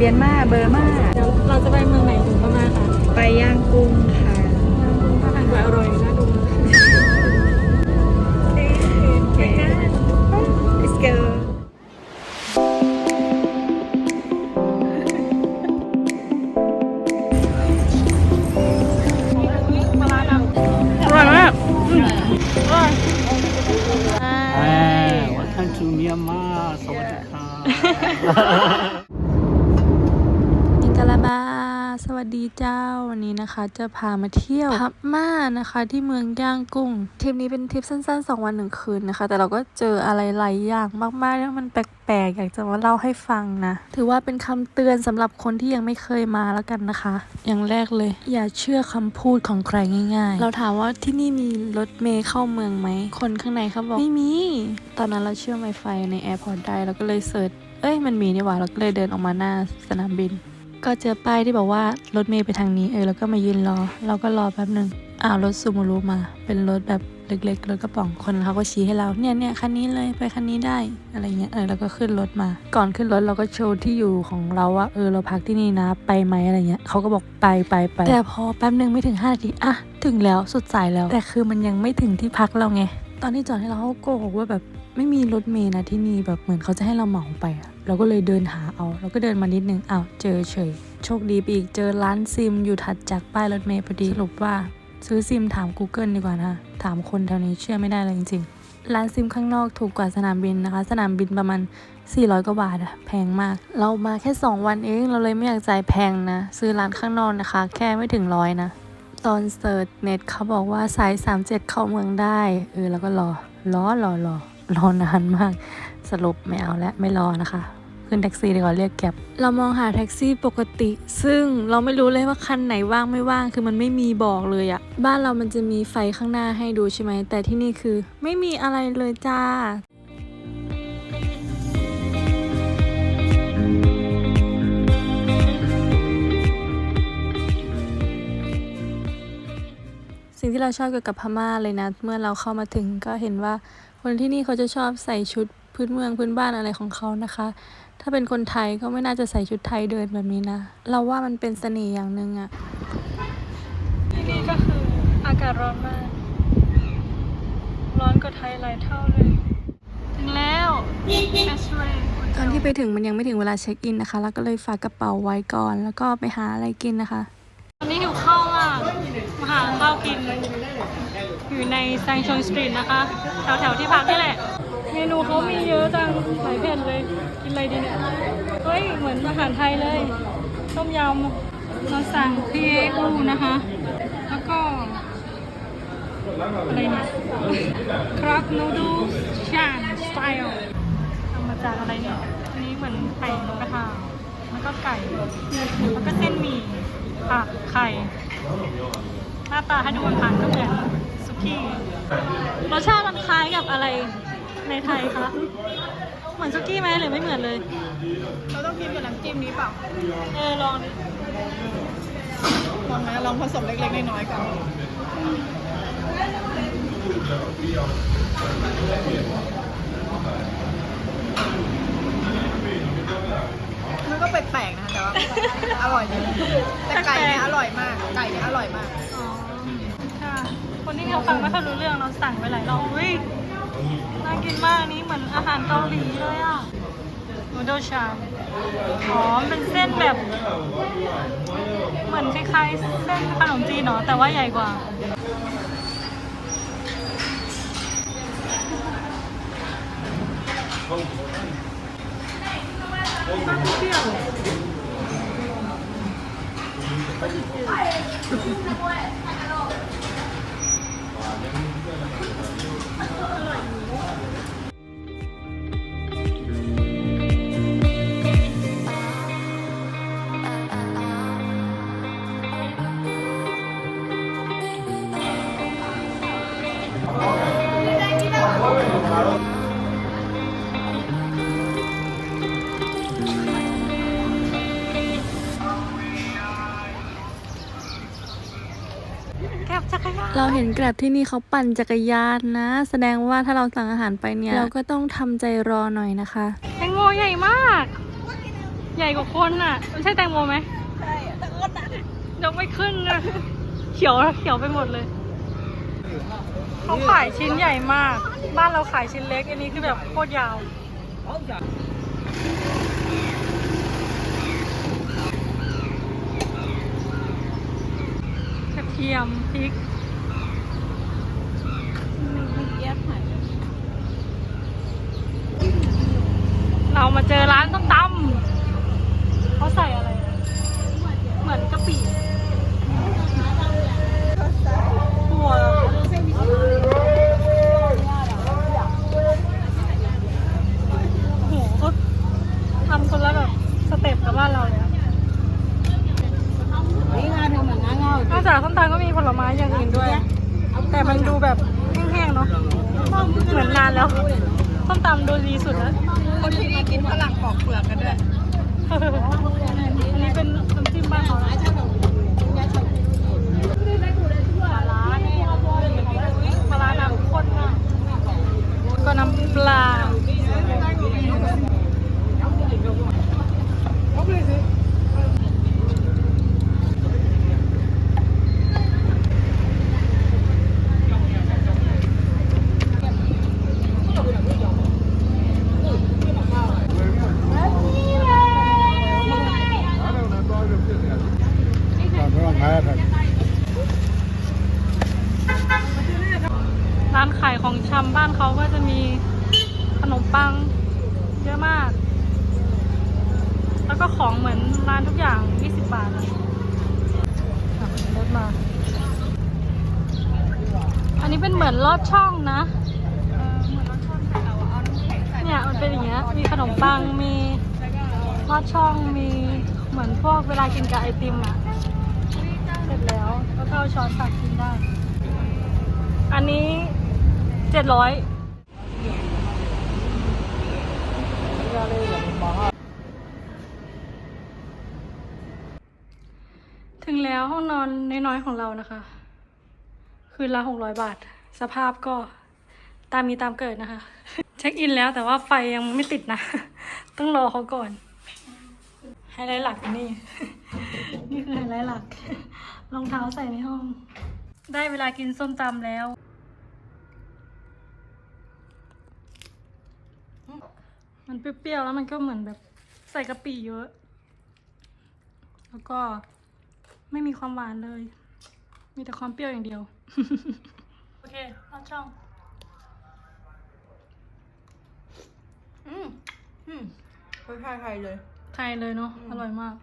เบียนมาเบอร์มาเดี๋ยวเราจะไปเมืองไหนถึงพม่าค่ะไปย่างกุ้งค่ะถ้าทางจะอร่อยน่าดูไปกัน let's go มาลาดำอร่อยมากอืมอร่อย Welcome to Myanmar สวัสดีครับมิง กะลาบา สวัสดีเจ้า วันนี้นะคะจะพามาเที่ยวพับม่านะคะ ที่เมืองย่างกุ้งทริปนี้เป็นทริปสั้นๆ 2 วันหนึ่งคืนนะคะ แต่เราก็เจออะไรหลายอย่างมากๆแล้วมันแปลกๆ อยากจะมาเล่าให้ฟังนะ ถือว่าเป็นคำเตือนสำหรับคนที่ยังไม่เคยมาแล้วกันนะคะ อย่างแรกเลย อย่าเชื่อคำพูดของใครง่าย ๆ เราถามว่าที่นี่มีรถเมย์เข้าเมืองไหม คนข้างในเขาบอกไม่มี ตอนนั้นเราเชื่อไมไฟในแอร์พอร์ตได้เราก็เลยเสิร์ชเอ้ยมันมีนี่หว่าเราก็เลยเดินออกมาหน้าสนามบิน ก็เจอป้ายที่บอกว่ารถเมย์ไปทางนี้เออแล้วก็มายืนรอ เราก็รอแป๊บหนึ่งอ้าวรถซูมูรุมา เป็นรถแบบเล็กๆรถกระป๋องคนเขาก็ชี้ให้เราเนี่ยเนี่ยคันนี้เลยไปคันนี้ได้อะไรเงี้ยเออแล้วก็ขึ้นรถมา ก่อนขึ้นรถเราก็โชว์ที่อยู่ของเราว่าเออเราพักที่นี่นะไปไหมอะไรเงี้ยเขาก็บอกไปไปไปแต่พอแป๊บหนึ่งไม่ถึง5นาทีอะถึงแล้วสุดสายแล้ว แต่คือมันยังไม่ถึงที่พักเราไงตอนที่จอดให้เราเขาโกหกว่าแบบ ไม่มีรถเมย์นะที่นี่แบบเหมือนเขาจะให้เราเหมาไปอะเราก็เลยเดินหาเอาเราก็เดินมานิดนึงอ้าวเจอเฉย โชคดีไปอีกเจอร้านซิมอยู่ถัดจากป้ายรถเมย์พอดีสรุปว่า ซื้อซิมถาม Google ดีกว่านะถามคนแถวนี้เชื่อไม่ได้เลยจริงๆ ร้านซิมข้างนอกถูกกว่าสนามบินนะคะ สนามบินประมาณ 400 กว่าบาทอะแพงมาก เรามาแค่ 2 วันเองเราเลยไม่อยากจ่ายแพงนะ ซื้อร้านข้างนอกนะคะ แค่ไม่ถึงร้อยนะตอนเสิร์ชเน็ตเขาบอกว่าสาย 37 เข้าเมืองได้ เออ แล้วก็รอ รอรอรอ รอนานมาก สรุปไม่เอาแล้วไม่รอนะคะ ขึ้นแท็กซี่ดีกว่าเรียกแก็บเรามองหาแท็กซี่ปกติ ซึ่งเราไม่รู้เลยว่าคันไหนว่างไม่ว่างคือมันไม่มีบอกเลยอะบ้านเรามันจะมีไฟข้างหน้าให้ดูใช่ไหมแต่ที่นี่คือ ไม่มีอะไรเลยจ้าสิ่งที่เราชอบเกี่ยวกับพม่าเลยนะ เมื่อเราเข้ามาถึงก็เห็นว่า คนที่นี่เขาจะชอบใส่ชุดพื้นเมืองพื้นบ้านอะไรของเขานะคะ ถ้าเป็นคนไทยก็ไม่น่าจะใส่ชุดไทยเดินแบบนี้นะ เราว่ามันเป็นเสน่ห์อย่างหนึ่งอะที่นี่ก็คืออากาศร้อนมาก ร้อนกว่าไทยหลายเท่าเลย ถึงแล้วตอนที่ไปถึงมันยังไม่ถึงเวลาเช็คอินนะคะ แล้วก็เลยฝากกระเป๋าไว้ก่อน แล้วก็ไปหาอะไรกินนะคะ ตอนนี้หิวข้าวมากมา หาข้าวกิน อยู่ในแซงชงสตรีทนะคะแถวแถวๆที่พักนี่แหละ เมนูเขามีเยอะจังหลายแผ่นเลย กินอะไรดีเนี่ย เฮ้ย เหมือนอาหารไทยเลย ต้มยำเราสั่งพีเอูนะคะ แล้วก็ อะไรนี่ยครับนูดูชานสไตล์ทำมาจากอะไรเนี่ย อันนี้เหมือนไก่นกกระทาแล้วก็ไก่ แล้วก็เส้นหมี่ผักไข่ หน้าตาให้ดูผ่านๆก็เหมือนสุกี้รสชาติมันคล้ายกับอะไรในไทยคะเหมือนสุกี้ไหมหรือไม่เหมือนเลย เราต้องกินกับน้ำจิ้มนี้เปล่าเออลองดิลองนะลองผสมเล็กๆน้อยๆก่อนมันก็แปลกๆนะคะแต่ว่าอร่อยดีแต่ไก่ ฟังไม่ค่อยรู้เรื่องเราสั่งไปหลายรอบอุ้ยน่ากินมากนี้เหมือนอาหารเกาหลีเลยอะนูโดชามอ๋อมเป็นเส้นแบบ เหมือนคล้ายๆเส้นขนมจีนเนาะแต่ว่าใหญ่กว่าแกร็บจักรยานเราเห็นแกร็บที่นี่เขาปั่นจักรยานนะ แสดงว่าถ้าเราสั่งอาหารไปเนี่ย เราก็ต้องทำใจรอหน่อยนะคะ แตงโมใหญ่มาก ใหญ่กว่าคนน่ะไม่ใช่แตงโมไหมใช่แต่ก็หนักยกไม่ขึ้นนะเขียวเขียวไปหมดเลยเขาขายชิ้นใหญ่มาก บ้านเราขายชิ้นเล็ก อันนี้คือแบบโคตรยาวำพริกเรามาเจอร้านต้มตำเขาใส่อะไรนะเหมือนกะปิหัวโอ้โหเขาทำคนละแบบสเต็ปกับบ้านเราเลยอะ นี่งานเธอเหมือนงานเงาน อกจากส้มตำก็มีผลไม้อย่างอื่นด้วย แต่มันดูแบบแห้งๆเนาะ เหมือนนานแล้วส้มตำดูดีสุดแล้ว คนที่นี่กินฝรั่งปอกเปลือกกันด้วย อันนี้เป็นน้ำจิ้มบ้านเขานะปลาร้าเนี่ยปลาร้าน้ำข้นมากก็น้ำปลา ร้านขายของชำบ้านเขาก็จะมีขนมปังเยอะมาก แล้วก็ของเหมือนร้านทุกอย่าง 20 บาทอะอะรถมา อันนี้เป็นเหมือนลอดช่องนะ เนี่ยมันเป็นอย่างเงี้ย มีขนมปัง มีลอดช่อง มีเหมือนพวกเวลากินกับไอติมอะเสร็จแล้วแล้วก็เอาช้อนตักกินได้ อันนี้เจ็ดร้อยถึงแล้วห้องนอนน้อยๆของเรานะคะ คืนละหกร้อยบาท สภาพก็ตามมีตามเกิดนะคะ เช็คอินแล้วแต่ว่าไฟยังไม่ติดนะ ต้องรอเขาก่อนไฮไลท์หลักนี่ นี่คือไฮไลท์หลัก รองเท้าใส่ในห้อง ได้เวลากินส้มตำแล้ว มันเปรี้ยวๆแล้วมันก็เหมือนแบบใส่กะปิเยอะ แล้วก็ไม่มีความหวานเลย มีแต่ความเปรี้ยวอย่างเดียว โอเคลอดช่อง อืมอืมรสชาติไทยเลย ไทยเลยเนาะ อร่อยมาก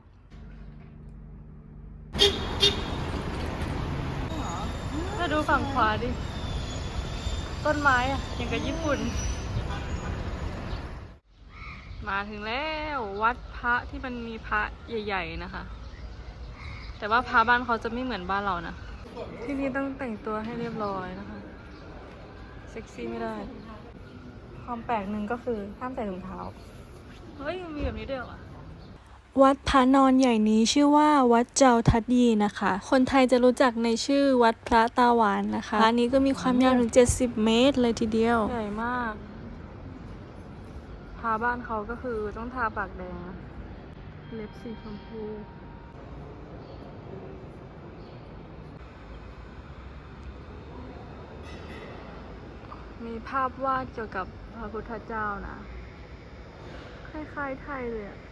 ถ้าดูฝั่งขวาดิ ต้นไม้อะอย่างกับญี่ปุ่น มาถึงแล้ววัดพระที่มันมีพระใหญ่ ๆ นะคะ แต่ว่าพระบ้านเขาจะไม่เหมือนบ้านเรานะ ที่นี่ต้องแต่งตัวให้เรียบร้อยนะคะ เซ็กซี่ไม่ได้ ความแปลกหนึ่งก็คือห้ามใส่ถุงเท้า เฮ้ยมีแบบนี้ด้วยเหรอวัดพระนอนใหญ่นี้ชื่อว่าวัดเจ้าทัดยีนะคะ คนไทยจะรู้จักในชื่อวัดพระตาหวานนะคะพระนี้ก็มีความยาวถึง 70 เมตรเลยทีเดียว ใหญ่มากพาบ้านเขาก็คือต้องทาปากแดงนะเล็บสีชมพู มีภาพวาดเกี่ยวกับพระพุทธเจ้านะ คล้ายๆไทยเลยอะ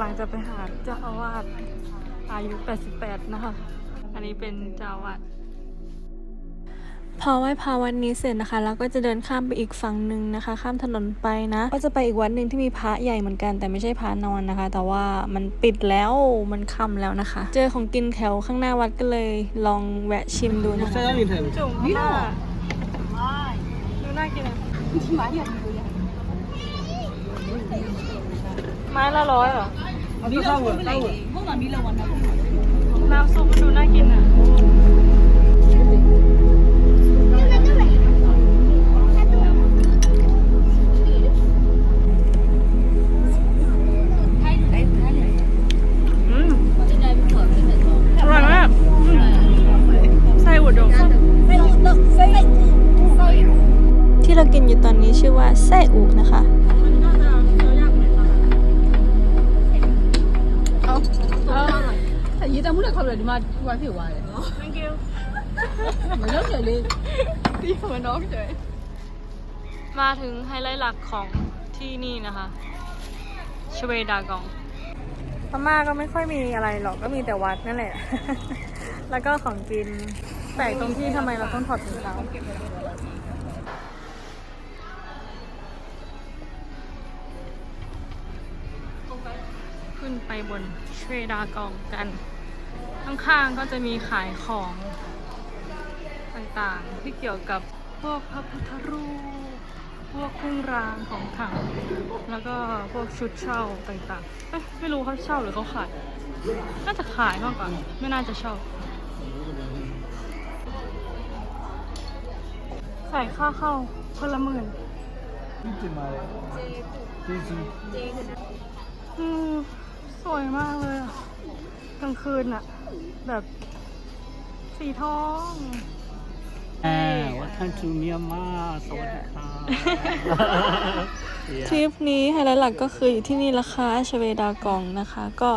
ำลังจะไปหาเจ้าอาวาสอายุ 88 นะคะ อันนี้เป็นเจ้าอาวาสพอไหว้พระวันนี้เสร็จนะคะแล้วก็จะเดินข้ามไปอีกฝั่งหนึ่งนะคะ ข้ามถนนไปนะ ก็จะไปอีกวัดหนึ่งที่มีพระใหญ่เหมือนกัน แต่ไม่ใช่พระนอนนะคะ แต่ว่ามันปิดแล้วมันค่ำแล้วนะคะ เจอของกินแถวข้างหน้าวัดก็เลย ลองแวะชิมดูนะคะจุ่มนี่หรอดูน่ากินอะไม้ละร้อยเหรอ อันนี้เราเหรอเราเหรอพวกเรานี้เราวันนั้นน้ำซุปมันดูน่ากินอะที่เรากินอยู่ตอนนี้ชื่อว่าไส้อุกนะคะ แต่ยี่แต่พูดเลยคำเลยดีมากวันผิววานเลย thank you เหมือนน้องเฉยเลยดีเหมือนน้องเฉยมาถึงไฮไลท์หลักของที่นี่นะคะชเวดากองพม่าก็ไม่ค่อยมีอะไรหรอกก็มีแต่วัดนั่นแหละ แล้วก็ของกินแปลกตรงที่ทำไมเราต้องถอดถุงเท้า นไปบนชเวดากองกัน ข้างๆก็จะมีขายของต่างๆที่เกี่ยวกับพวกพระพุทธรูป พวกเครื่องรางของขลังแล้วก็พวกชุดเช่าต่างๆเอ้ยไม่รู้เขาเช่าหรือเขาขาย น่าจะขายมากกว่า ไม่น่าจะเช่าใส่ค่าเข้าคนละหมื่นอืม สวยมากเลยอะกลางคืนอะแบบสีทอง Ah, welcome to Myanmar สวัสดีครับทริปนี้ไฮไลท์หลักก็คืออยู่ที่นี่ราคาชเวดากองนะคะ ก็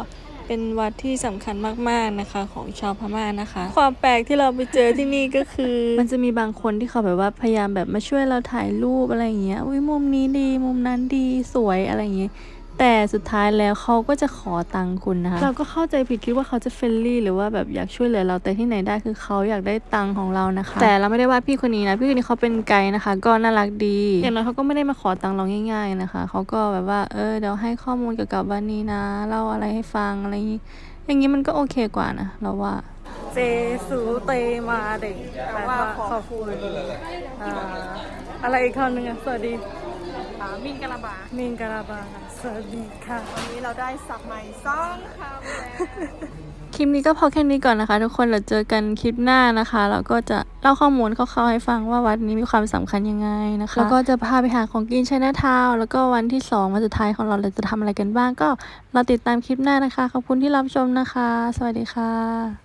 เป็นวัดที่สำคัญมากๆนะคะ ของชาวพม่านะคะ ความแปลกที่เราไปเจอที่นี่ก็คือ มันจะมีบางคนที่เขาแบบว่าพยายามแบบมาช่วยเราถ่ายรูปอะไรอย่างเงี้ยอุ้ยมุมนี้ดีมุมนั้นดีสวยอะไรอย่างเงี้ย แต่สุดท้ายแล้วเขาก็จะขอตังค์คุณนะคะ เราก็เข้าใจผิดคิดว่าเขาจะเฟรนลี่หรือว่าแบบอยากช่วยเหลือเราแต่ที่ไหนได้คือเขาอยากได้ตังค์ของเรานะคะ แต่เราไม่ได้ว่าพี่คนนี้นะพี่คนนี้เขาเป็นไกด์นะคะ ก็น่ารักดี อย่างน้อยเขาก็ไม่ได้มาขอตังค์เราง่าย ๆนะคะเขาก็แบบว่าเออเดี๋ยวให้ข้อมูลเกี่ยวกับวันนี้นะเล่าอะไรให้ฟังอะไรอย่างนี้อย่างนี้มันก็โอเคกว่านะเราว่าเจสูเตมาเด็กแปลว่าขอบคุณ อ่าอะไรอีกคำหนึ่งอะสวัสดีมินกะลาบา มิงกะลาบาสวัสดีค่ะ วันนี้เราได้สับใหม่สองคำแล้ว คลิปนี้ก็พอแค่นี้ก่อนนะคะ ทุกคนเราเจอกันคลิปหน้านะคะเราก็จะเล่าข้อมูลคร่าวๆให้ฟังว่าวัดนี้มีความสำคัญยังไงนะคะแล้วก็จะพาไปหาของกินชัยนาทาวน์แล้วก็วันที่สองวันสุดท้ายของเราเราจะทำอะไรกันบ้าง ก็เราติดตามคลิปหน้านะคะขอบคุณที่รับชมนะคะ สวัสดีค่ะ